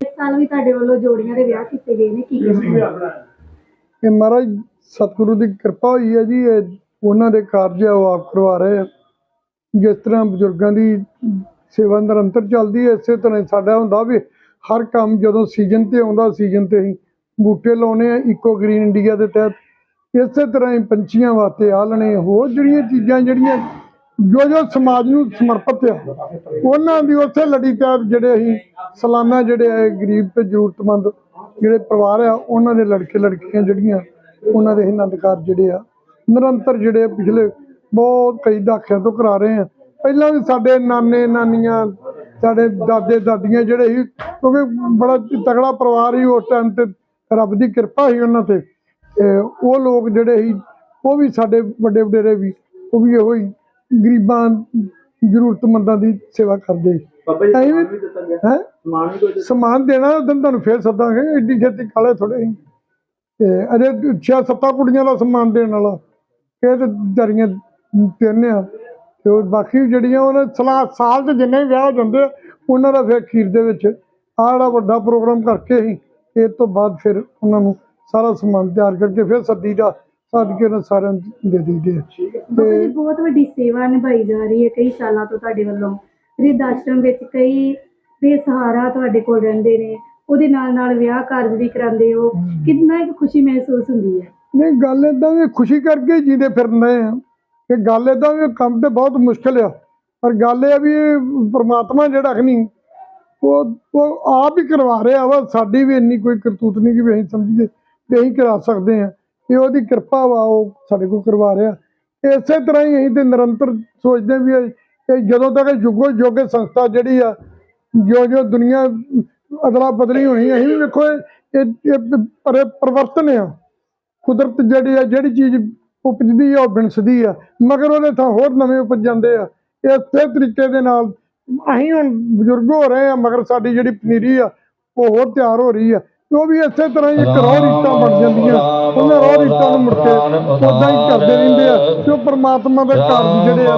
ਇਸ ਸਾਲ ਵੀ ਤੁਹਾਡੇ ਵੱਲੋਂ ਜੋੜੀਆਂ ਦੇ ਵਿਆਹ ਕੀਤੇ ਗਏ ਨੇ ਕੀ ਕਹਿੰਦੇ ਇਹ ਮਹਾਰਾਜ ਸਤਿਗੁਰੂ ਦੀ ਕਿਰਪਾ ਹੋਈ ਹੈ ਜੀ ਇਹ ਉਹਨਾਂ ਦੇ ਕਾਰਜ ਆ ਉਹ ਆਪ ਕਰਵਾ ਰਹੇ ਆ। ਜਿਸ ਤਰ੍ਹਾਂ ਬਜ਼ੁਰਗਾਂ ਦੀ ਸੇਵਾ ਨਿਰੰਤਰ ਚੱਲਦੀ ਹੈ ਇਸੇ ਤਰ੍ਹਾਂ ਹੀ ਸਾਡਾ ਹੁੰਦਾ ਵੀ ਹਰ ਕੰਮ ਜਦੋਂ ਸੀਜ਼ਨ ਤੇ ਆਉਂਦਾ ਸੀਜ਼ਨ ਤੇ ਹੀ ਬੂਟੇ ਲਾਉਣੇ ਆ ਇਕੋ ਗ੍ਰੀਨ ਇੰਡੀਆ ਦੇ ਤਹਿਤ। ਇਸੇ ਤਰ੍ਹਾਂ ਹੀ ਪੰਛੀਆਂ ਵਾਸਤੇ ਆਲਣੇ ਹੋਰ ਜਿਹੜੀਆਂ ਚੀਜ਼ਾਂ ਜਿਹੜੀਆਂ ਜੋ ਜੋ ਸਮਾਜ ਨੂੰ ਸਮਰਪਿਤ ਆ, ਉਹਨਾਂ ਦੀ ਉਸੇ ਲੜੀ ਤਹਿਤ ਜਿਹੜੇ ਅਸੀਂ ਸਾਲਾਨਾ ਜਿਹੜੇ ਆ ਗਰੀਬ ਤੇ ਜ਼ਰੂਰਤਮੰਦ ਜਿਹੜੇ ਪਰਿਵਾਰ ਆ, ਉਹਨਾਂ ਦੇ ਲੜਕੇ ਲੜਕੀਆਂ ਜਿਹੜੀਆਂ, ਉਹਨਾਂ ਦੇ ਆਨੰਦ ਕਾਰਜ ਜਿਹੜੇ ਆ, ਨਿਰੰਤਰ ਜਿਹੜੇ ਆ ਪਿਛਲੇ ਬਹੁਤ ਕਈ ਦਹਾਕਿਆਂ ਤੋਂ ਕਰਾ ਰਹੇ ਆ। ਪਹਿਲਾਂ ਵੀ ਸਾਡੇ ਨਾਨੇ ਨਾਨੀਆਂ, ਸਾਡੇ ਦਾਦੇ ਦਾਦੀਆਂ ਜਿਹੜੇ ਸੀ, ਕਿਉਂਕਿ ਬੜਾ ਤਗੜਾ ਪਰਿਵਾਰ ਸੀ, ਉਸ ਟਾਈਮ ਤੇ ਰੱਬ ਦੀ ਕਿਰਪਾ ਸੀ ਉਹਨਾਂ ਤੇ ਉਹ ਲੋਕ ਜਿਹੜੇ ਸੀ, ਉਹ ਵੀ ਸਾਡੇ ਵੱਡੇ ਵਡੇਰੇ ਵੀ, ਉਹ ਵੀ ਇਹੋ ਹੀ ਗਰੀਬਾਂ ਜ਼ਰੂਰਤਮੰਦਾਂ ਦੀ ਸੇਵਾ ਕਰਦੇ। ਬਾਬਾ ਜੀ ਅਸੀਂ ਵੀ- ਸਮਾਨ ਵੀ ਦਿੱਤਾ ਗਿਆ। ਹੈ? ਸਮਾਨ ਵੀ ਕੋਈ ਸਮਾਨ ਦੇਣਾ ਉਦੋਂ ਤੁਹਾਨੂੰ ਫੇਰ ਸੱਦਾਂਗੇ। ਏਡੀ ਛੇਤੀ ਕਾਲੇ ਥੋੜੇ ਤੇ ਅਜੇ ਛੇ ਸੱਤਾਂ ਕੁੜੀਆਂ ਦਾ ਸਮਾਨ ਦੇਣ ਵਾਲਾ। ਇਹ ਤੇ ਦਰੀਆਂ ਤਿੰਨ ਆ। ਤੇ ਉਹ ਬਾਕੀ ਜਿਹੜੀਆਂ ਉਹਨਾਂ ਸਲਾ ਸਾਲ ਚ ਜਿੰਨੇ ਵਿਆਹ ਹੋ ਜਾਂਦੇ ਉਹਨਾਂ ਦਾ ਫਿਰ ਅਖੀਰ ਦੇ ਵਿੱਚ। ਜਿਹੜਾ ਵੱਡਾ ਪ੍ਰੋਗਰਾਮ ਕਰਕੇ ਹੀ ਇਹ ਤੋਂ ਬਾਅਦ ਫਿਰ ਉਹਨਾਂ ਨੂੰ ਸਾਰਾ ਸਮਾਨ ਤਿਆਰ ਕਰਕੇ ਫਿਰ ਸੱਦੀ ਦਾ ਸਦਕੇ ਨਾਲ ਸਾਰਿਆਂ ਨੂੰ ਦੇ ਦਈਦੇ ਆ ਬਾਬਾ ਜੀ ਬਹੁਤ ਵੱਡੀ ਸੇਵਾ ਨਿਭਾਈ ਜਾ ਰਹੀ ਹੈ ਕਈ ਸਾਲਾਂ ਤੋਂ ਤੁਹਾਡੇ ਵੱਲੋਂ। ਰਿਧ ਆਸ਼ਰਮ ਵਿੱਚ ਕਈ ਬੇਸਹਾਰਾ ਤੁਹਾਡੇ ਕੋਲ ਰਹਿੰਦੇ ਨੇ। ਉਹਦੇ ਨਾਲ ਨਾਲ ਵਿਆਹ ਕਾਰਜ ਵੀ ਕਰਾਉਂਦੇ ਹੋ। ਕਿੰਨਾ ਇੱਕ ਖੁਸ਼ੀ ਮਹਿਸੂਸ ਹੁੰਦੀ ਹੈ? ਨਹੀਂ ਗੱਲ ਏਦਾਂ ਵੀ ਖੁਸ਼ੀ ਕਰਕੇ ਜੀਂਦੇ ਫਿਰਦੇ ਆ। ਕਿ ਗੱਲ ਏਦਾਂ ਵੀ ਕੰਮ ਤੇ ਬਹੁਤ ਮੁਸ਼ਕਲ ਆ। ਪਰ ਗੱਲ ਇਹ ਆ ਵੀ ਪ੍ਰਮਾਤਮਾ ਜਿਹੜਾ ਕਿ ਨਹੀਂ ਉਹ ਉਹ ਆਪ ਹੀ ਕਰਵਾ ਰਿਹਾ ਵਾ। ਸਾਡੀ ਵੀ ਇੰਨੀ ਕੋਈ ਕਰਤੂਤ ਨਹੀਂ ਕਿ ਵੀ ਅਸੀਂ ਸਮਝੀਏ ਵੀ ਅਸੀਂ ਕਰਾ ਸਕਦੇ ਆ। ਇਹ ਉਹਦੀ ਕਿਰਪਾ ਵਾ, ਉਹ ਸਾਡੇ ਕੋਲ ਕਰਵਾ ਰਿਹਾ। ਇਸੇ ਤਰ੍ਹਾਂ ਹੀ ਅਸੀਂ ਤੇ ਨਿਰੰਤਰ ਸੋਚਦੇ ਵੀ ਇਹ ਜਦੋਂ ਤੱਕ ਯੁੱਗੋ ਯੁੱਗ ਸੰਸਥਾ ਜਿਹੜੀ ਆ ਜੋ ਜੋ ਦੁਨੀਆ ਅਦਲਾ ਬਦਲੀ ਹੋਣੀ, ਅਸੀਂ ਵੀ ਵੇਖੋ ਇਹ ਪਰਿਵਰਤਨ ਆ। ਕੁਦਰਤ ਜਿਹੜੀ ਆ, ਜਿਹੜੀ ਚੀਜ਼ ਉਪਜਦੀ ਆ, ਉਹ ਬਿਨਸਦੀ ਆ। ਮਗਰ ਉਹਦੇ ਥਾਂ ਹੋਰ ਨਵੇਂ ਉਪਜ ਜਾਂਦੇ ਆ। ਇਸੇ ਤਰੀਕੇ ਦੇ ਨਾਲ ਅਸੀਂ ਹੁਣ ਬਜ਼ੁਰਗ ਹੋ ਰਹੇ ਆ, ਮਗਰ ਸਾਡੀ ਜਿਹੜੀ ਪਨੀਰੀ ਆ, ਉਹ ਹੋਰ ਤਿਆਰ ਹੋ ਰਹੀ ਆ। ਉਹ ਵੀ ਇਸੇ ਤਰ੍ਹਾਂ ਹੀ ਇੱਕ ਰੋਹ ਰੀਤਾਂ ਬਣ ਜਾਂਦੀਆਂ। ਉਹਨਾਂ ਰੋਹ ਰੀਤਾਂ ਨੂੰ ਮੁੜ ਕੇ ਉਦਾਂ ਹੀ ਕਰਦੇ ਰਹਿੰਦੇ ਆ ਤੇ ਉਹ ਪ੍ਰਮਾਤਮਾ ਦੇ ਕਾਰਜ ਜਿਹੜੇ ਆ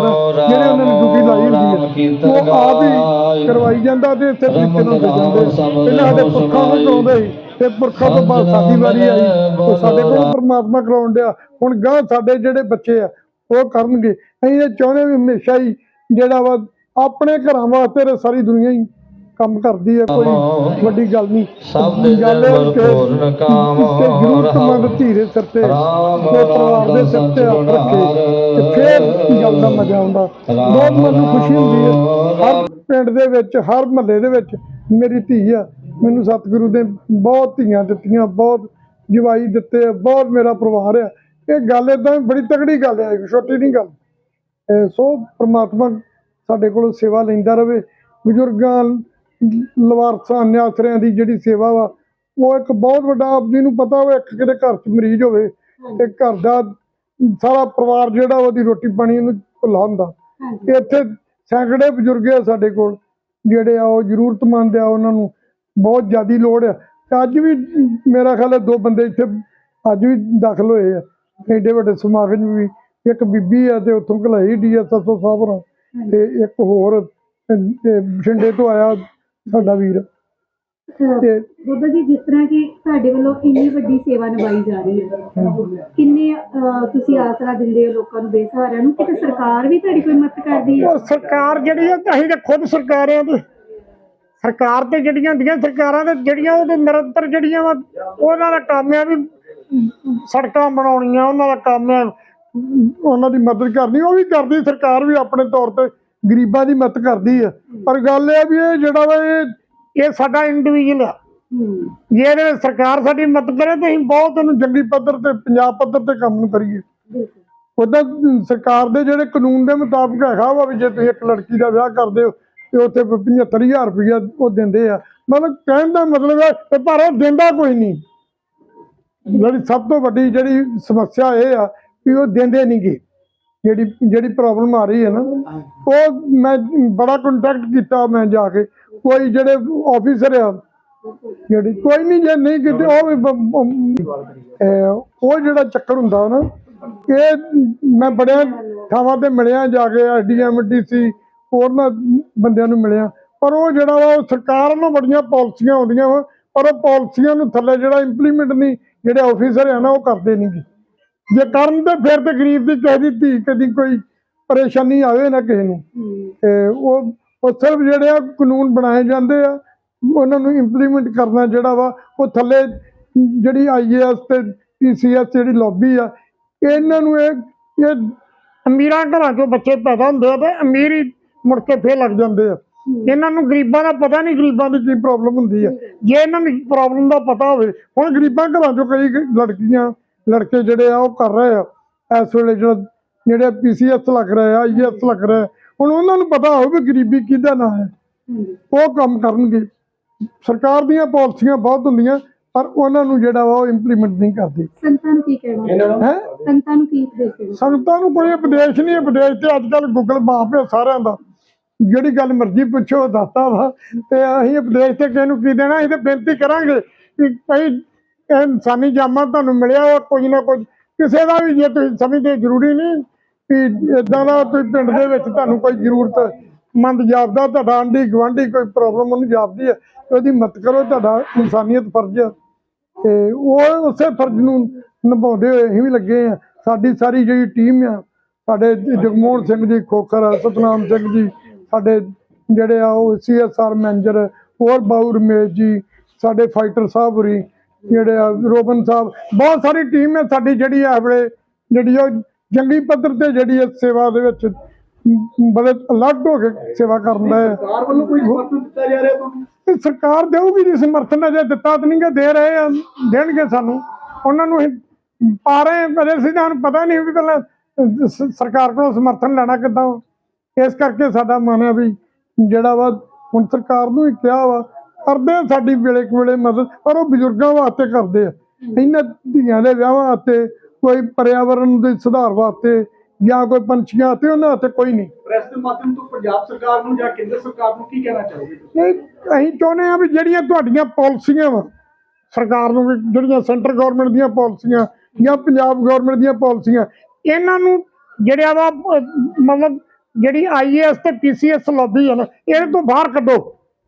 ਜਿਹੜੇ ਉਹਨਾਂ ਨੇ ਡਿਊਟੀ ਲਾਈ ਹੁੰਦੀ ਆ ਉਹ ਆਪ ਹੀ ਕਰਵਾਈ ਜਾਂਦਾ ਤੇ ਇਸੇ ਤਰੀਕੇ ਨਾਲ ਜਾਂਦੇ। ਪਹਿਲਾਂ ਸਾਡੇ ਪੁਰਖਾਂ ਨੂੰ ਕਰਾਉਂਦੇ ਸੀ ਤੇ ਪੁਰਖਾਂ ਤੋਂ ਬਾਅਦ ਸਾਡੀ ਵਾਰੀ ਆਈ। ਤੇ ਸਾਡੇ ਕੋਲ ਪ੍ਰਮਾਤਮਾ ਕਰਾਉਣ ਡਿਆ। ਹੁਣ ਗਾਂ ਸਾਡੇ ਜਿਹੜੇ ਬੱਚੇ ਆ ਉਹ ਕਰਨਗੇ। ਅਸੀਂ ਇਹ ਚਾਹੁੰਦੇ ਵੀ ਹਮੇਸ਼ਾ ਹੀ ਜਿਹੜਾ ਵਾ ਆਪਣੇ ਘਰਾਂ ਵਾਸਤੇ ਸਾਰੀ ਦੁਨੀਆ ਹੀ ਕੰਮ ਕਰਦੀ ਹੈ ਕੋਈ ਵੱਡੀ ਗੱਲ ਨਹੀਂ। ਸਭ ਦੇ ਗੱਲ ਨਿਰਭਰ ਕਿ ਜ਼ਰੂਰਤਮੰਦ ਧੀਰੇ ਸਿਰ ਤੇ ਰਾਮ ਤੇ ਪਰਿਵਾਰ ਦੇ ਸਿਰ ਤੇ ਹੱਥ ਰੱਖੇ ਤੇ ਫਿਰ ਗੱਲ ਦਾ ਮਜ਼ਾ ਆਉਂਦਾ। ਬਹੁਤ ਮਨ ਨੂੰ ਖੁਸ਼ੀ ਹੁੰਦੀ ਹੈ ਹਰ ਪਿੰਡ ਦੇ ਵਿੱਚ ਹਰ ਮਹੱਲੇ ਦੇ ਵਿੱਚ ਮੇਰੀ ਧੀ ਆ। ਮੈਨੂੰ ਸਤਿਗੁਰੂ ਦੇ ਬਹੁਤ ਧੀਆਂ ਦਿੱਤੀਆਂ ਬਹੁਤ ਜਵਾਈ ਦਿੱਤੇ ਬਹੁਤ ਮੇਰਾ ਪਰਿਵਾਰ ਆ। ਇਹ ਗੱਲ ਇਦਾਂ ਬੜੀ ਤਗੜੀ ਗੱਲ ਹੈ ਛੋਟੀ ਨਹੀਂ ਗੱਲ। ਸੋ ਪ੍ਰਮਾਤਮਾ ਸਾਡੇ ਕੋਲੋਂ ਸੇਵਾ ਲੈਂਦਾ ਰਵੇ ਬਜ਼ੁਰਗਾਂ ਲਵਾਰਸਾਂ ਨਿਆਸਰਿਆਂ ਦੀ ਜਿਹੜੀ ਸੇਵਾ ਵਾ ਉਹ ਇੱਕ ਬਹੁਤ ਵੱਡਾ ਆਪ ਜੀ ਨੂੰ ਪਤਾ ਹੋਵੇ ਇੱਕ ਕਿਤੇ ਘਰ 'ਚ ਮਰੀਜ਼ ਹੋਵੇ ਤੇ ਘਰ ਦਾ ਸਾਰਾ ਪਰਿਵਾਰ ਜਿਹੜਾ ਉਹਦੀ ਰੋਟੀ ਪਾਣੀ ਉਹਨੂੰ ਭੁੱਲਾ ਹੁੰਦਾ। ਇੱਥੇ ਸੈਂਕੜੇ ਬਜ਼ੁਰਗ ਆ ਸਾਡੇ ਕੋਲ ਜਿਹੜੇ ਆ ਉਹ ਜ਼ਰੂਰਤਮੰਦ ਆ ਉਹਨਾਂ ਨੂੰ ਬਹੁਤ ਜ਼ਿਆਦੀ ਲੋੜ ਆ। ਤੇ ਅੱਜ ਵੀ ਮੇਰਾ ਖਿਆਲ ਹੈ ਦੋ ਬੰਦੇ ਇੱਥੇ ਅੱਜ ਵੀ ਦਾਖਲ ਹੋਏ ਆ। ਐਡੇ ਵੱਡੇ ਸਮਾਗਮ ਵੀ ਇੱਕ ਬੀਬੀ ਆ ਤੇ ਉੱਥੋਂ ਘਲਾਈ ਡੀਐਸਐਸਓ ਸਾਹਿਬ ਹੋਰਾਂ ਤੇ ਇੱਕ ਹੋਰ ਬਠਿੰਡੇ ਤੋਂ ਆਇਆ ਸਾਡਾ ਵੀਰ। ਤੇ ਬਾਬਾ ਜੀ ਜਿਸ ਤਰ੍ਹਾਂ ਕਿ ਤੁਹਾਡੇ ਵੱਲੋਂ ਇੰਨੀ ਵੱਡੀ ਸੇਵਾ ਨਿਭਾਈ ਜਾ ਰਹੀ ਹੈ। ਕਿੰਨੇ ਅਹ, ਤੁਸੀਂ ਆਸਰਾ ਦਿੰਦੇ ਹੋ ਲੋਕਾਂ ਨੂੰ ਬੇਸਹਾਰਿਆਂ ਨੂੰ? ਕਿਤੇ ਸਰਕਾਰ ਵੀ ਤੁਹਾਡੀ ਕੋਈ ਮਦਦ ਕਰਦੀ ਹੈ? ਉਹ ਸਰਕਾਰ ਜਿਹੜੀ ਆ ਤਾਂ ਅਸੀਂ ਤਾਂ ਖੁਦ ਸਰਕਾਰਾਂ ਤੇ ਸਰਕਾਰ ਤੇ ਜਿਹੜੀਆਂ ਹੁੰਦੀਆਂ ਸਰਕਾਰਾਂ ਤੇ ਜਿਹੜੀਆਂ ਉਹਦੇ ਨਿਰੰਤਰ ਜਿਹੜੀਆਂ ਵਾ ਉਹਨਾਂ ਦਾ ਕੰਮ ਆ ਵੀ ਸੜਕਾਂ ਬਣਾਉਣੀਆਂ ਉਹਨਾਂ ਦਾ ਕੰਮ ਆ ਉਹਨਾਂ ਦੀ ਮਦਦ ਕਰਨੀ ਉਹ ਵੀ ਕਰਦੀ ਸਰਕਾਰ ਵੀ ਆਪਣੇ ਤੌਰ ਤੇ ਗਰੀਬਾਂ ਦੀ ਮਦਦ ਕਰਦੀ ਆ। ਪਰ ਗੱਲ ਇਹ ਆ ਵੀ ਇਹ ਜਿਹੜਾ ਵਾ ਇਹ ਇਹ ਸਾਡਾ ਇੰਡੀਵਿਜੂਅਲ ਆ। ਜੇ ਇਹਦੇ ਵਿੱਚ ਸਰਕਾਰ ਸਾਡੀ ਮਦਦ ਕਰੇ, ਤੇ ਅਸੀਂ ਬਹੁਤ ਉਹਨੂੰ ਜੰਗੀ ਪੱਧਰ ਤੇ, ਪੰਜਾਬ ਪੱਧਰ ਤੇ ਕੰਮ ਨੂੰ ਕਰੀਏ। ਉਹਦਾ ਸਰਕਾਰ ਦੇ ਜਿਹੜੇ ਕਾਨੂੰਨ ਦੇ ਮੁਤਾਬਕ ਹੈਗਾ ਵਾ ਵੀ ਜੇ ਤੁਸੀਂ ਇੱਕ ਲੜਕੀ ਦਾ ਵਿਆਹ ਕਰਦੇ ਹੋ, ਤੇ ਉੱਥੇ 75000 ਰੁਪਇਆ ਉਹ ਦਿੰਦੇ ਆ। ਮਤਲਬ ਕਹਿਣ ਦਾ ਮਤਲਬ ਹੈ ਕਿ ਪਰ ਉਹ ਦਿੰਦਾ ਕੋਈ ਨਹੀਂ। ਜਿਹੜੀ ਸਭ ਤੋਂ ਵੱਡੀ ਜਿਹੜੀ ਸਮੱਸਿਆ ਇਹ ਆ ਕਿ ਉਹ ਦਿੰਦੇ ਨਹੀਂਗੇ ਜਿਹੜੀ ਜਿਹੜੀ ਪ੍ਰੋਬਲਮ ਆ ਰਹੀ ਹੈ ਨਾ ਉਹ ਮੈਂ ਬੜਾ ਕੰਟੈਕਟ ਕੀਤਾ ਮੈਂ ਜਾ ਕੇ। ਕੋਈ ਜਿਹੜੇ ਆਫੀਸਰ ਆ ਜਿਹੜੀ ਕੋਈ ਨਹੀਂ ਜੇ ਨਹੀਂ ਕਿਤੇ ਉਹ ਵੀ ਉਹ ਜਿਹੜਾ ਚੱਕਰ ਹੁੰਦਾ ਨਾ ਇਹ ਮੈਂ ਬੜਿਆਂ ਥਾਵਾਂ ਤੇ ਮਿਲਿਆ ਜਾ ਕੇ ਐਸਡੀਐਮ ਡੀਸੀ ਹੋਰ ਨਾ ਬੰਦਿਆਂ ਨੂੰ ਮਿਲਿਆ। ਪਰ ਉਹ ਜਿਹੜਾ ਵਾ ਉਹ ਸਰਕਾਰ ਵੱਲੋਂ ਬੜੀਆਂ ਪਾਲਿਸੀਆਂ ਆਉਂਦੀਆਂ ਵਾ ਪਰ ਉਹ ਪਾਲਿਸੀਆਂ ਨੂੰ ਥੱਲੇ ਜਿਹੜਾ ਇੰਪਲੀਮੈਂਟ ਨਹੀਂ ਜਿਹੜੇ ਆਫੀਸਰ ਆ ਨਾ ਉਹ ਕਰਦੇ ਨਹੀਂ ਜੇ ਕਰਨ ਤੇ ਫਿਰ ਤੇ ਗਰੀਬ ਦੀ ਕਿਸੇ ਦੀ ਧੀ ਕਦੀ ਕੋਈ ਪਰੇਸ਼ਾਨੀ ਆਵੇ ਨਾ ਕਿਸੇ ਨੂੰ। ਹਮ, ਤੇ ਉਹ ਉਹ ਸਿਰਫ ਜਿਹੜੇ ਆ ਕਾਨੂੰਨ ਬਣਾਏ ਜਾਂਦੇ ਆ ਉਹਨਾਂ ਨੂੰ ਇੰਪਲੀਮੈਂਟ ਕਰਨਾ ਜਿਹੜਾ ਵਾ ਉਹ ਥੱਲੇ ਜਿਹੜੀ ਆਈਏਐਸ ਤੇ ਪੀਸੀਐਸ ਜਿਹੜੀ ਲੌਬੀ ਆ ਇਹਨਾਂ ਨੂੰ ਇਹ ਇਹ ਅਮੀਰਾਂ ਘਰਾਂ ਚੋਂ ਬੱਚੇ ਪੈਦਾ ਹੁੰਦੇ ਆ ਤੇ ਅਮੀਰ ਹੀ ਮੁੜ ਕੇ ਫੇਰ ਲੱਗ ਜਾਂਦੇ ਆ। ਇਹਨਾਂ ਨੂੰ ਗਰੀਬਾਂ ਦਾ ਪਤਾ ਨਹੀਂ ਗਰੀਬਾਂ ਦੀ ਕੀ ਪ੍ਰੋਬਲਮ ਹੁੰਦੀ ਆ। ਜੇ ਇਹਨਾਂ ਨੂੰ ਪ੍ਰੋਬਲਮ ਦਾ ਪਤਾ ਹੋਵੇ ਹੁਣ ਗਰੀਬਾਂ ਘਰਾਂ ਚੋਂ ਕਈ ਲੜਕੀਆਂ ਲੜਕੇ ਜਿਹੜੇ ਆ ਉਹ ਕਰ ਰਹੇ ਆ। ਇਸ ਵੇਲੇ ਜਿਹੜੇ ਪੀਸੀਐਸ ਲੱਗ ਰਹੇ ਆ ਆਈਐਸ ਲੱਗ ਰਹੇ ਹੁਣ ਉਹਨਾਂ ਨੂੰ ਪਤਾ ਹੋਵੇ ਵੀ ਗਰੀਬੀ ਕਿਹਦਾ ਨਾਂ ਹੈ। ਉਹ ਕੰਮ ਕਰਨਗੇ। ਸਰਕਾਰ ਦੀਆਂ ਪਾਲਿਸੀਆਂ ਬਹੁਤ ਹੁੰਦੀਆਂ ਪਰ ਉਹਨਾਂ ਨੂੰ ਜਿਹੜਾ ਵਾ ਉਹ ਇੰਪਲੀਮੈਂਟ ਨਹੀਂ ਕਰਦੇ। ਸੰਤਾਂ ਨੂੰ ਕੀ ਕਹਿਣਾ? ਹੈ? ਸੰਤਾਂ ਨੂੰ ਕੀ ਉਪਦੇਸ਼ ਦੇਣਾ? ਸੰਗਤਾਂ ਨੂੰ ਕੋਈ ਉਪਦੇਸ਼ ਨਹੀਂ ਉਪਦੇਸ਼ ਤੇ ਅੱਜ ਕੱਲ ਗੂਗਲ ਮਾਪ ਹੈ ਸਾਰਿਆਂ ਦਾ। ਜਿਹੜੀ ਗੱਲ ਮਰਜ਼ੀ ਪੁੱਛੋ ਦੱਸਦਾ ਵਾ। ਤੇ ਅਸੀਂ ਉਪਦੇਸ਼ ਤੇ ਕਿਸੇ ਨੂੰ ਕੀ ਦੇਣਾ ਅਸੀਂ ਤੇ ਬੇਨਤੀ ਕਰਾਂਗੇ ਕਿ ਕਈ ਇਹ ਇਨਸਾਨੀ ਜਾਮਾ ਤੁਹਾਨੂੰ ਮਿਲਿਆ ਵਾ, ਕੁਝ ਨਾ ਕੁਝ। ਕਿਸੇ ਦਾ ਵੀ ਜੇ ਤੁਸੀਂ ਸਮਝਦੇ ਜ਼ਰੂਰੀ ਨਹੀਂ ਕਿ ਇਦਾਂ ਦਾ ਤੁਸੀਂ ਪਿੰਡ ਦੇ ਵਿੱਚ ਤੁਹਾਨੂੰ ਕੋਈ ਜ਼ਰੂਰਤ ਮੰਦ ਜਾਪਦਾ, ਤੁਹਾਡਾ ਆਂਢੀ ਗੁਆਂਢੀ ਕੋਈ ਪ੍ਰੋਬਲਮ ਉਹਨੂੰ ਜਾਪਦੀ ਹੈ, ਤੇ ਉਹਦੀ ਮਦਦ ਕਰੋ, ਤੁਹਾਡਾ ਇਨਸਾਨੀਅਤ ਫਰਜ਼ ਹੈ। ਤੇ ਉਹ ਉਸੇ ਫਰਜ਼ ਨੂੰ ਨਿਭਾਉਂਦੇ ਹੋਏ ਅਸੀਂ ਵੀ ਲੱਗੇ ਆ ਸਾਡੀ ਸਾਰੀ ਜਿਹੜੀ ਟੀਮ ਆ, ਸਾਡੇ ਜਗਮੋਹਨ ਸਿੰਘ ਜੀ, ਖੋਖਰ, ਸਤਨਾਮ ਸਿੰਘ ਜੀ, ਸਾਡੇ ਜਿਹੜੇ ਆ ਉਹ ਸੀਐਸਆਰ ਮੈਨੇਜਰ ਹੋਰ ਬਾਉ ਰਮੇਸ਼ ਜੀ, ਸਾਡੇ ਫਾਈਟਰ ਸਾਹਿਬ ਹੋਰੀ ਜਿਹੜੇ ਆ ਰੋਬਨ ਸਾਹਿਬ ਬਹੁਤ ਸਾਰੀ ਟੀਮ ਹੈ ਸਾਡੀ ਜਿਹੜੀ ਆ ਵੇਲੇ ਜਿਹੜੀ ਉਹ ਜੰਗੀ ਪੱਧਰ ਤੇ ਜਿਹੜੀ ਹੈ ਸੇਵਾ ਦੇ ਵਿੱਚ ਬੜੇ ਅਲੱਗ ਹੋ ਕੇ ਸੇਵਾ ਕਰਨ ਹੈ। ਸਰਕਾਰ ਵੱਲੋਂ ਕੋਈ ਸਮਰਥਨ ਦਿੱਤਾ ਜਾ ਰਿਹਾ ਤੁਹਾਨੂੰ? ਸਰਕਾਰ ਦੇਊਗੀ ਜੀ ਸਮਰਥਨ ਅਜੇ ਦਿੱਤਾ ਤਾਂ ਨਹੀਂਗਾ ਦੇ ਰਹੇ ਆ ਦੇਣਗੇ ਸਾਨੂੰ। ਉਹਨਾਂ ਨੂੰ ਪਾ ਰਹੇ ਅਜੇ ਸਿੱਧਾ ਨੂੰ ਪਤਾ ਨਹੀਂ ਵੀ ਪਹਿਲਾਂ ਸਰਕਾਰ ਕੋਲੋਂ ਸਮਰਥਨ ਲੈਣਾ ਕਿੱਦਾਂ। ਇਸ ਕਰਕੇ ਸਾਡਾ ਮਨ ਹੈ ਵੀ ਜਿਹੜਾ ਵਾ ਹੁਣ ਸਰਕਾਰ ਨੂੰ ਹੀ ਕਿਹਾ ਵਾ ਕਰਦੇ ਆ ਸਾਡੀ ਵੇਲੇ ਕੁ ਵੇਲੇ ਮਦਦ ਪਰ ਉਹ ਬਜ਼ੁਰਗਾਂ ਵਾਸਤੇ ਕਰਦੇ ਆ। ਇਹਨਾਂ ਧੀਆਂ ਦੇ ਵਿਆਹਾਂ ਵਾਸਤੇ ਕੋਈ ਪਰਿਆਵਰਣ ਦੇ ਸੁਧਾਰ ਵਾਸਤੇ ਜਾਂ ਕੋਈ ਪੰਛੀਆਂ ਵਾਸਤੇ ਉਹਨਾਂ ਵਾਸਤੇ ਕੋਈ ਨਹੀਂ। ਪ੍ਰੈਸ ਦੇ ਮਾਧਿਅਮ ਤੋਂ ਪੰਜਾਬ ਸਰਕਾਰ ਨੂੰ ਜਾਂ ਕੇਂਦਰ ਸਰਕਾਰ ਨੂੰ ਕੀ ਕਹਿਣਾ ਚਾਹੋਗੇ ਤੁਸੀਂ? ਨਹੀਂ ਅਸੀਂ ਚਾਹੁੰਦੇ ਆ ਵੀ ਜਿਹੜੀਆਂ ਤੁਹਾਡੀਆਂ ਪਾਲਿਸੀਆਂ ਵਾ ਸਰਕਾਰ ਨੂੰ ਜਿਹੜੀਆਂ ਸੈਂਟਰ ਗਵਰਨਮੈਂਟ ਦੀਆਂ ਪਾਲਿਸੀਆਂ ਜਾਂ ਪੰਜਾਬ ਗਵਰਨਮੈਂਟ ਦੀਆਂ ਪਾਲਿਸੀਆਂ ਇਹਨਾਂ ਨੂੰ ਜਿਹੜਿਆ ਵਾ ਮਤਲਬ ਜਿਹੜੀ ਆਈਏਐਸ ਤੇ ਪੀਸੀਐਸ ਲੌਬੀ ਹੈ ਨਾ ਇਹਦੇ ਤੋਂ ਬਾਹਰ ਕੱਢੋ।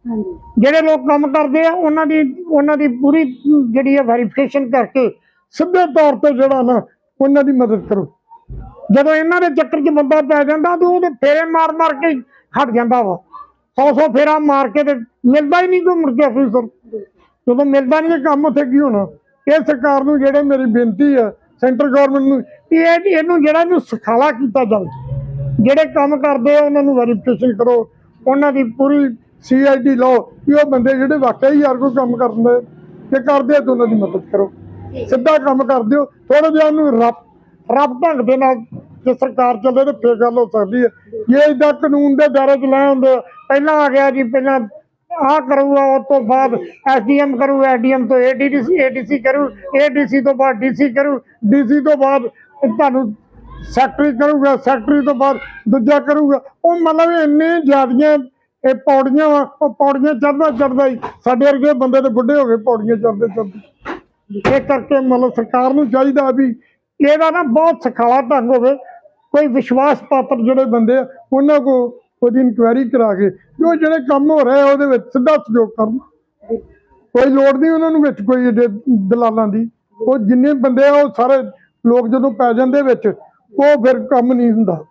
ਜਿਹੜੇ ਲੋਕ ਕੰਮ ਕਰਦੇ ਆ, ਉਹਨਾਂ ਦੀ ਉਹਨਾਂ ਦੀ ਪੂਰੀ ਜਿਹੜੀ ਹੈ ਵੈਰੀਫਿਕੇਸ਼ਨ ਕਰਕੇ ਸਿੱਧੇ ਤੌਰ ਤੇ ਜਿਹੜਾ ਨਾ ਉਹਨਾਂ ਦੀ ਮਦਦ ਕਰੋ। ਜਦੋਂ ਇਹਨਾਂ ਦੇ ਚੱਕਰ 'ਚ ਬੰਦਾ ਪੈ ਜਾਂਦਾ, ਤਾਂ ਉਹਦੇ ਫੇਰੇ ਮਾਰ ਮਾਰ ਕੇ ਹੀ ਹਟ ਜਾਂਦਾ ਵਾ। ਸੌ ਸੌ ਫੇਰਾ ਮਾਰ ਕੇ ਤੇ ਮਿਲਦਾ ਹੀ ਨਹੀਂ ਕੋਈ ਮੁੜ ਕੇ ਅਫੀਸਰ। ਜਦੋਂ ਮਿਲਦਾ ਨਹੀਂ ਕੰਮ, ਉੱਥੇ ਕੀ ਹੋਣਾ? ਇਹ ਸਰਕਾਰ ਨੂੰ ਜਿਹੜੇ ਮੇਰੀ ਬੇਨਤੀ ਆ, ਸੈਂਟਰ ਗਵਰਨਮੈਂਟ ਨੂੰ ਕਿ ਇਹ ਇਹਨੂੰ ਜਿਹੜਾ ਇਹਨੂੰ ਸੁਖਾਲਾ ਕੀਤਾ ਜਾਵੇ। ਜਿਹੜੇ ਕੰਮ ਕਰਦੇ ਆ, ਉਹਨਾਂ ਨੂੰ ਵੈਰੀਫਿਕੇਸ਼ਨ ਕਰੋ। ਉਹਨਾਂ ਦੀ ਪੂਰੀ ਸੀਆਈਡੀ ਲਓ ਕਿ ਉਹ ਬੰਦੇ ਜਿਹੜੇ ਵਾਕਿਆ ਹੀ ਯਾਰ ਕੋਈ ਕੰਮ ਕਰਦੇ ਤੇ ਕਰਦੇ ਆ ਤਾਂ ਉਹਨਾਂ ਦੀ ਮਦਦ ਕਰੋ। ਸਿੱਧਾ ਕੰਮ ਕਰ ਦਿਓ ਥੋੜਾ ਜਿਹਾ ਉਹਨੂੰ ਰੱਬ ਰੱਬ ਢੰਗ ਦੇ ਨਾਲ ਜੇ ਸਰਕਾਰ ਚੱਲੇ ਤੇ ਫੇਰ ਗੱਲ ਹੋ ਸਕਦੀ ਹੈ। ਜੇ ਇਦਾਂ ਕਾਨੂੰਨ ਦੇ ਦਾਇਰੇ 'ਚ ਲੈ ਹੁੰਦੇ ਪਹਿਲਾਂ ਆ ਗਿਆ ਜੀ ਪਹਿਲਾਂ ਆਹ ਕਰੂਗਾ ਉਸ ਤੋਂ ਬਾਅਦ ਐਸਡੀਐਮ ਕਰੂ ਐਸਡੀਐਮ ਤੋਂ ਏਡੀਸੀ ਏਡੀਸੀ ਕਰੂ ਏਡੀਸੀ ਤੋਂ ਬਾਅਦ ਡੀਸੀ ਕਰੂ ਡੀਸੀ ਤੋਂ ਬਾਅਦ ਤੁਹਾਨੂੰ ਸੈਕਟਰੀ ਕਰੂਗਾ ਸੈਕਟਰੀ ਤੋਂ ਬਾਅਦ ਦੂਜਾ ਕਰੂਗਾ। ਉਹ ਮਤਲਬ ਇੰਨੇ ਜ਼ਿਆਦੀਆਂ ਇਹ ਪੌੜੀਆਂ ਵਾ, ਉਹ ਪੌੜੀਆਂ ਚੜਦਾ ਚੜਦਾ ਹੀ, ਸਾਡੇ ਵਰਗੇ ਬੰਦੇ ਤੇ ਬੁੱਢੇ ਹੋ ਗਏ ਪੌੜੀਆਂ ਚੜਦੇ ਚੜਦੇ ਇਹ ਕਰਕੇ ਮਤਲਬ ਸਰਕਾਰ ਨੂੰ ਚਾਹੀਦਾ ਵੀ ਇਹਦਾ ਨਾ ਬਹੁਤ ਸਖਾਲਾ ਢੰਗ ਹੋਵੇ, ਕੋਈ ਵਿਸ਼ਵਾਸ ਪਾਤਰ ਜਿਹੜੇ ਬੰਦੇ ਆ, ਉਹਨਾਂ ਕੋ ਉਹਦੀ ਇਨਕੁਆਇਰੀ ਕਰਾ ਕੇ, ਜੋ ਜਿਹੜੇ ਕੰਮ ਹੋ ਰਹੇ ਆ ਉਹਦੇ ਵਿੱਚ ਸਿੱਧਾ ਸਹਿਯੋਗ ਕਰਨ। ਕੋਈ ਲੋੜ ਨਹੀਂ ਉਹਨਾਂ ਨੂੰ ਵਿੱਚ ਕੋਈ ਏਡੇ ਦਲਾਲਾਂ ਦੀ। ਉਹ ਜਿੰਨੇ ਬੰਦੇ ਆ ਉਹ ਸਾਰੇ ਲੋਕ ਜਦੋਂ ਪੈ ਜਾਂਦੇ ਵਿੱਚ, ਉਹ ਫਿਰ ਕੰਮ ਨਹੀਂ ਹੁੰਦਾ।